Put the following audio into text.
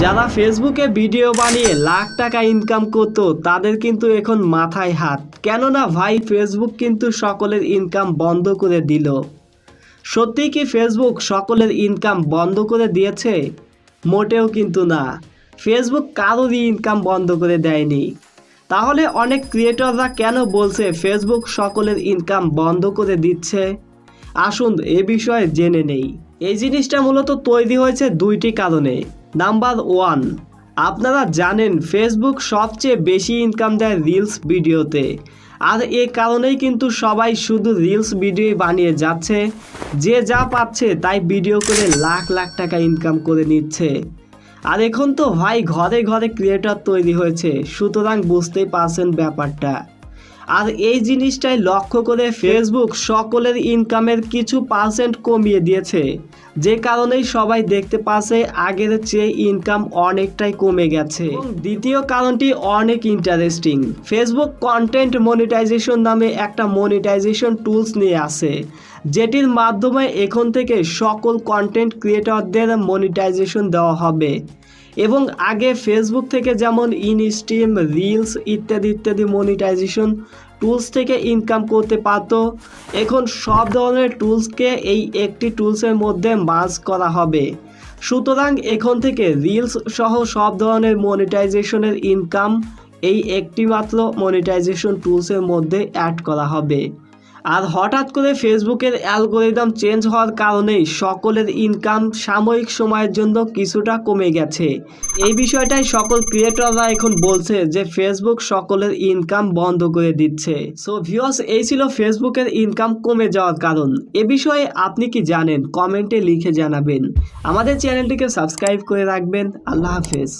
যারা ফেসবুকে ভিডিও বানিয়ে লাখ টাকা ইনকাম করতো, তাদের কিন্তু এখন মাথায় হাত। কেননা ভাই, ফেসবুক কিন্তু সকলের ইনকাম বন্ধ করে দিল। সত্যি কি ফেসবুক সকলের ইনকাম বন্ধ করে দিয়েছে? মোটেও কিন্তু না। ফেসবুক কারোরই ইনকাম বন্ধ করে দেয়নি। তাহলে অনেক ক্রিয়েটররা কেন বলছে ফেসবুক সকলের ইনকাম বন্ধ করে দিচ্ছে? আসুন এ বিষয়ে জেনে নেই। এই জিনিসটা মূলত তৈরি হয়েছে দুইটি কারণে। নাম্বার ওয়ান আপনারা জানেন ফেসবুক সবচেয়ে বেশি ইনকাম দেয় রিলস ভিডিওতে। আর এ কারণেই কিন্তু সবাই শুধু রিলস ভিডিও বানিয়ে যাচ্ছে। যে যা পাচ্ছে তাই ভিডিও করে লাখ লাখ টাকা ইনকাম করে নিচ্ছে। আর এখন তো ভাই ঘরে ঘরে ক্রিয়েটর তৈরি হয়েছে, সুতরাং বুঝতেই পারছেন ব্যাপারটা। আর এই জিনিসটাই লক্ষ্য করে ফেসবুক সকলের ইনকামের কিছু পার্সেন্ট কমিয়ে দিয়েছে। যে কারণেই সবাই দেখতে পাচ্ছে আগের চেয়ে ইনকাম অনেকটাই কমে গেছে। দ্বিতীয় কারণটি অনেক ইন্টারেস্টিং ফেসবুক কন্টেন্ট মনিটাইজেশন নামে একটা মনিটাইজেশন টুলস নিয়ে আসে, যেটির মাধ্যমে এখন থেকে সকল কন্টেন্ট ক্রিয়েটরদের মনিটাইজেশন দেওয়া হবে। এবং আগে ফেসবুক থেকে যেমন ইনস্ট্রিম রিলস ইত্যাদি ইত্যাদি মনিটাইজেশন টুলস থেকে ইনকাম করতে পারতো। এখন সব ধরনের টুলসকে এই একটি টুলসের মধ্যে মার্জ করা হবে। সুতরাং এখন থেকে রিলস সহ সব ধরনের মনিটাইজেশনের ইনকাম এই একটি মাত্র মনিটাইজেশন টুলসের মধ্যে অ্যাড করা হবে। আর হঠাৎ করে ফেসবুকের অ্যালগোরিদম চেঞ্জ হওয়ার কারণেই সকলের ইনকাম সাময়িক সময়ের জন্য কিছুটা কমে গেছে। এই বিষয়টাই সকল ক্রিয়েটররা এখন বলছে যে ফেসবুক সকলের ইনকাম বন্ধ করে দিচ্ছে। সো ভিউয়ার্স এই ছিল ফেসবুকের ইনকাম কমে যাওয়ার কারণ। এ বিষয়ে আপনি কি জানেন? কমেন্টে লিখে জানাবেন। আমাদের চ্যানেলটিকে সাবস্ক্রাইব করে রাখবেন। আল্লাহ হাফেজ।